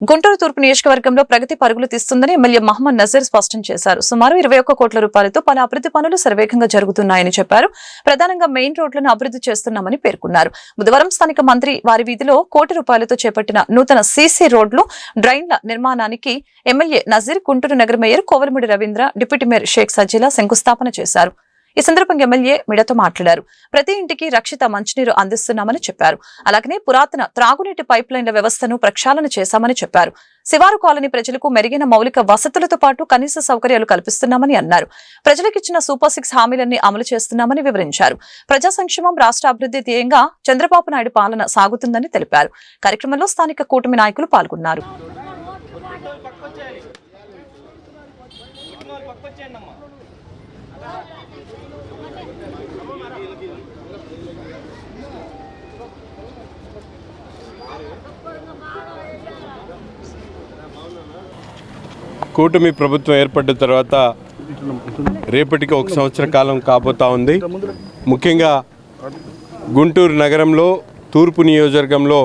గుంటూరు తూర్పు నియోజకవర్గంలో ప్రగతి పరుగులు తీస్తుందని ఎమ్మెల్యే మహమ్మద్ నజీర్ స్పష్టం చేశారు. సుమారు ఇరవై ఒక్క కోట్ల రూపాయలతో పలు అభివృద్ధి పనులు సర్వేగంగా జరుగుతున్నాయని చెప్పారు. ప్రధానంగా మెయిన్ రోడ్లను అభివృద్ధి చేస్తున్నామని పేర్కొన్నారు. బుధవారం స్థానిక మంత్రి వారి వీధిలో కోటి రూపాయలతో చేపట్టిన నూతన సీసీ రోడ్లు డ్రైన్ల నిర్మాణానికి ఎమ్మెల్యే నజీర్ గుంటూరు నగర mayor Kovalamudi Ravindra deputy mayor Shaik Sajila శంకుస్థాపన చేశారు. ఈ సందర్భంగా ఎమ్మెల్యే మిడతో మాట్లాడారు. ప్రతి ఇంటికి రక్షిత మంచినీరు అందిస్తున్నామని చెప్పారు. అలాగనే పురాతన త్రాగునీటి పైప్ లైన్ల వ్యవస్థను ప్రక్షాళన చేశామని చెప్పారు. శివారు కాలనీ ప్రజలకు మెరుగైన మౌలిక వసతులతో పాటు కనీస సౌకర్యాలు కల్పిస్తున్నామని అన్నారు. ప్రజలకిచ్చిన సూపర్ సిక్స్ హామీలన్నీ అమలు చేస్తున్నామని వివరించారు. ప్రజా సంక్షేమం రాష్ట్ర అభివృద్ధి ధ్యేయంగా చంద్రబాబు నాయుడు పాలన సాగుతుందని తెలిపారు. కార్యక్రమంలో స్థానిక కూటమి నాయకులు పాల్గొన్నారు. కూటమి ప్రభుత్వం ఏర్పడిన తర్వాత రేపటికి ఒక సంవత్సర కాలం కాబోతా ఉంది. ముఖ్యంగా గుంటూరు నగరంలో తూర్పు నియోజకవర్గంలో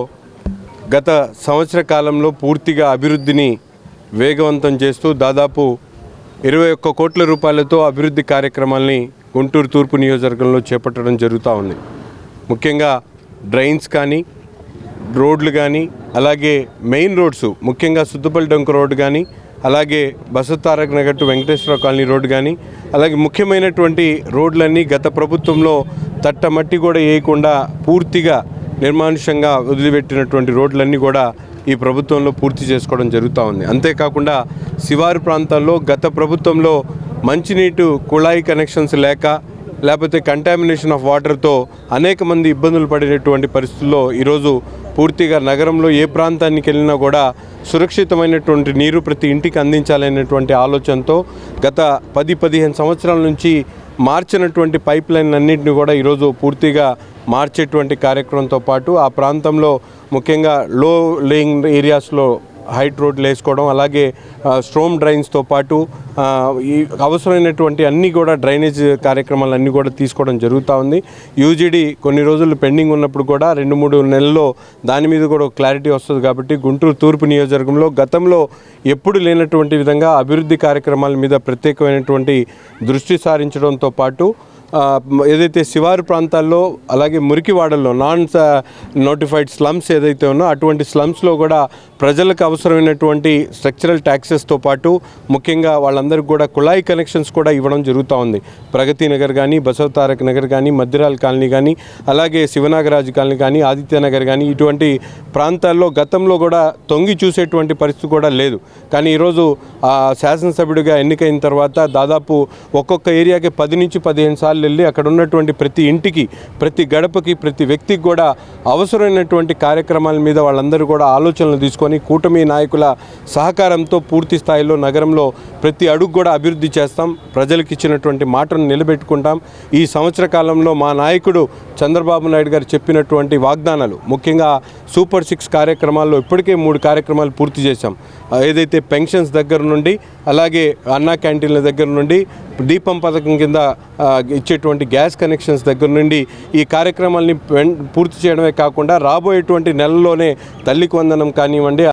గత సంవత్సర కాలంలో పూర్తిగా అభివృద్ధిని వేగవంతం చేస్తూ దాదాపు ఇరవై ఒక్క కోట్ల రూపాయలతో అభివృద్ధి కార్యక్రమాల్ని గుంటూరు తూర్పు నియోజకవర్గంలో చేపట్టడం జరుగుతూ ఉంది. ముఖ్యంగా డ్రైన్స్ కానీ రోడ్లు కానీ అలాగే మెయిన్ రోడ్స్ ముఖ్యంగా సుద్దుపల్లి డొంక రోడ్డు కానీ అలాగే Basatarak Nagar to Venkateswara colony road కానీ అలాగే ముఖ్యమైనటువంటి రోడ్లన్నీ గత ప్రభుత్వంలో తట్టమట్టి కూడా వేయకుండా పూర్తిగా నిర్మానుషంగా వదిలిపెట్టినటువంటి రోడ్లన్నీ కూడా ఈ ప్రభుత్వంలో పూర్తి చేసుకోవడం జరుగుతూ ఉంది. అంతేకాకుండా శివారు ప్రాంతాల్లో గత ప్రభుత్వంలో మంచినీటి కుళాయి కనెక్షన్స్ లేక లేకపోతే కంటామినేషన్ ఆఫ్ వాటర్తో అనేక మంది ఇబ్బందులు పడేటటువంటి పరిస్థితుల్లో ఈరోజు పూర్తిగా నగరంలో ఏ ప్రాంతానికి వెళ్ళినా కూడా సురక్షితమైనటువంటి నీరు ప్రతి ఇంటికి అందించాలనేటువంటి ఆలోచనతో గత పది పదిహేను సంవత్సరాల నుంచి మార్చినటువంటి పైప్ లైన్ అన్నింటినీ కూడా ఈరోజు పూర్తిగా మార్చేటువంటి కార్యక్రమంతో పాటు ఆ ప్రాంతంలో ముఖ్యంగా లో లేయింగ్ ఏరియాస్లో హైట్ రోడ్లు వేసుకోవడం అలాగే స్ట్రోమ్ డ్రైన్స్తో పాటు ఈ అవసరమైనటువంటి అన్ని కూడా డ్రైనేజ్ కార్యక్రమాలు అన్నీ కూడా తీసుకోవడం జరుగుతూ ఉంది. యూజీడీ కొన్ని రోజులు పెండింగ్ ఉన్నప్పుడు కూడా రెండు మూడు నెలల్లో దాని మీద కూడా క్లారిటీ వస్తుంది కాబట్టి గుంటూరు తూర్పు నియోజకవర్గంలో గతంలో ఎప్పుడు లేనటువంటి విధంగా అభివృద్ధి కార్యక్రమాల మీద ప్రత్యేకమైనటువంటి దృష్టి సారించడంతో పాటు ఏదైతే శివారు ప్రాంతాల్లో అలాగే మురికివాడల్లో నాన్ నోటిఫైడ్ స్లమ్స్ ఏదైతే ఉన్నో అటువంటి స్లమ్స్లో కూడా ప్రజలకు అవసరమైనటువంటి స్ట్రక్చరల్ ట్యాక్సెస్తో పాటు ముఖ్యంగా వాళ్ళందరికీ కూడా కుళాయి కనెక్షన్స్ కూడా ఇవ్వడం జరుగుతూ ఉంది. ప్రగతి నగర్ కానీ బసవతారక్ నగర్ కానీ మధ్యరాల్ కాలనీ కానీ అలాగే శివనాగరాజు కాలనీ కానీ ఆదిత్య నగర్ కానీ ఇటువంటి ప్రాంతాల్లో గతంలో కూడా తొంగి చూసేటువంటి పరిస్థితి కూడా లేదు. కానీ ఈరోజు ఆ శాసనసభ్యుడిగా ఎన్నికైన తర్వాత దాదాపు ఒక్కొక్క ఏరియాకి పది నుంచి పదిహేను సార్లు వెళ్ళి అక్కడ ఉన్నటువంటి ప్రతి ఇంటికి ప్రతి గడపకి ప్రతి వ్యక్తికి కూడా అవసరమైనటువంటి కార్యక్రమాల మీద వాళ్ళందరూ కూడా ఆలోచనలు తీసుకొని కూటమి నాయకుల సహకారంతో పూర్తి స్థాయిలో నగరంలో ప్రతి అడుగు కూడా అభివృద్ధి చేస్తాం. ప్రజలకు ఇచ్చినటువంటి మాటను నిలబెట్టుకుంటాం. ఈ సంవత్సర కాలంలో మా నాయకుడు చంద్రబాబు నాయుడు గారు చెప్పినటువంటి వాగ్దానాలు ముఖ్యంగా సూపర్ సిక్స్ కార్యక్రమాల్లో ఇప్పటికే మూడు కార్యక్రమాలు పూర్తి చేశాం. ఏదైతే పెన్షన్స్ దగ్గర నుండి అలాగే అన్నా క్యాంటీన్ల దగ్గర నుండి దీపం పథకం కింద ఇచ్చేటువంటి గ్యాస్ కనెక్షన్స్ దగ్గర నుండి ఈ కార్యక్రమాల్ని వెన్- పూర్తి చేయడమే కాకుండా రాబోయేటువంటి నెలలోనే తల్లికి వందనం కానివ్వండి